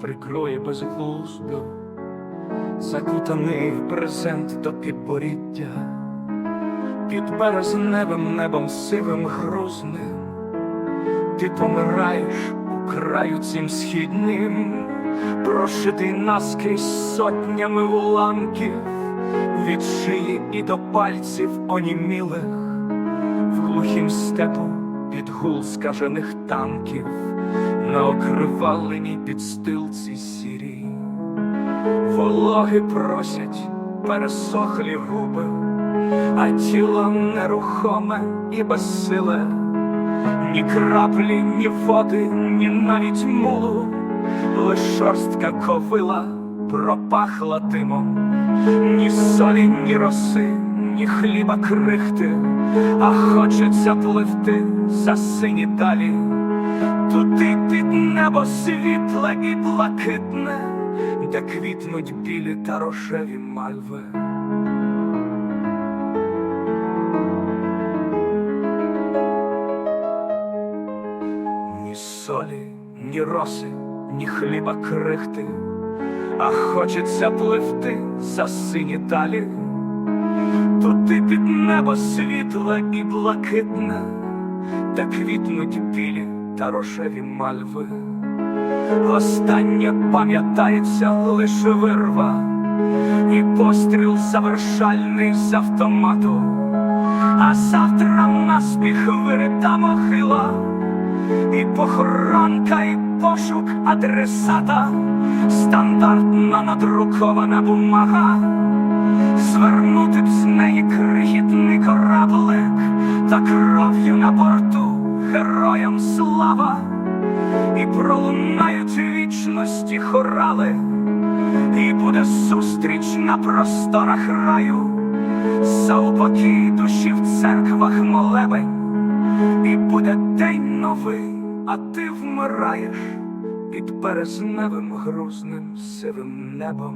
прикроє безглуздо, закутаний в брезент до підборіддя, під березневим небом сивим грузним, ти помираєш у краю цим східним, прошитий наскрізь сотнями уламків, від шиї і до пальців онімілих, в глухім степу під гул скажених танків, на окриваленій підстилці сірій. Вологи просять пересохлі губи, а тіло нерухоме і безсиле, ні краплі, ні води, ні навіть мулу, лиш шорстка ковила пропахла димом, ні солі, ні роси, ні хліба крихти, а хочеться пливти за сині далі, туди під небо світле і блакитне, де квітнуть білі та рожеві мальви. Ні солі, ні роси, ні хліба крихти, а хочеться пливти за сині далі, туди під небо світле і блакитне, де квітнуть білі та рожеві мальви. Останнє пам'ятається лише вирва, і постріл завершальний з автомату, а завтра наспіх вирита могила, і похоронка, і пошук адресата, стандартна надрукована бумага, звернути героям слава. І пролунають вічності хорали, і буде зустріч на просторах раю, за упокій душі в церквах молебень, і буде день новий, а ти вмираєш під березневим грузним сивим небом.